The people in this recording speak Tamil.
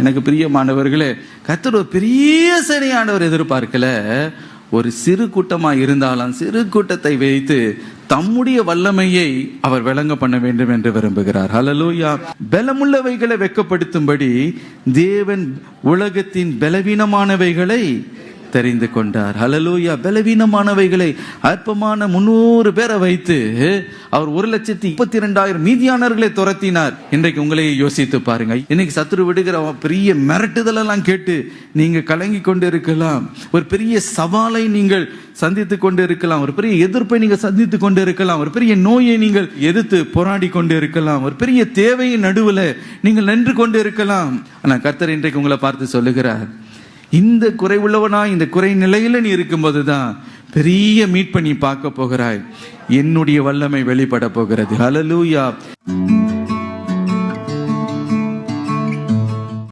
எனக்கு பிரியமானவர்களே கத்தர் ஒரு பெரிய சேனையானவர் எதிர்பார்க்கல. ஒரு சிறு கூட்டமாக இருந்தாலும் சிறு கூட்டத்தை வைத்து தம்முடைய வல்லமையை அவர் விளங்க பண்ண வேண்டும் என்று விரும்புகிறார். ஹலலூயா பலமுள்ளவைகளை வெட்கப்படுத்தும்படி தேவன் உலகத்தின் பலவீனமானவைகளை தெரிந்து கொண்டார். ஹலலூயா பலவீனமானவைகளை அற்பமான முன்னூறு பேரை வைத்து அவர் ஒரு லட்சத்தி முப்பத்தி ரெண்டாயிரம் மீதியானவர்களை துரத்தினார். இன்றைக்கு உங்களையே யோசித்து பாருங்க. இன்னைக்கு சத்துரு விடுகிற பெரிய மிரட்டுதல் எல்லாம் கேட்டு நீங்க கலங்கி கொண்டு இருக்கலாம் ஒரு பெரிய சவாலை நீங்கள் சந்தித்து கொண்டு இருக்கலாம் ஒரு பெரிய எதிர்ப்பை நீங்க சந்தித்து கொண்டு இருக்கலாம் ஒரு பெரிய நோயை நீங்கள் எதிர்த்து போராடி கொண்டு இருக்கலாம் ஒரு பெரிய தேவையின் நடுவுல நீங்கள் நின்று கொண்டு இருக்கலாம் ஆனா கர்த்தர் இன்றைக்கு உங்களை பார்த்து சொல்லுகிறார். இந்த குறைவுள்ளவனா இந்த குறை நிலையில நீ இருக்கும்போது தான் பெரிய மீட் பண்ணி பார்க்க போகிறாய். என்னுடைய வல்லமை வெளிப்பட போகிறது. அலலூயா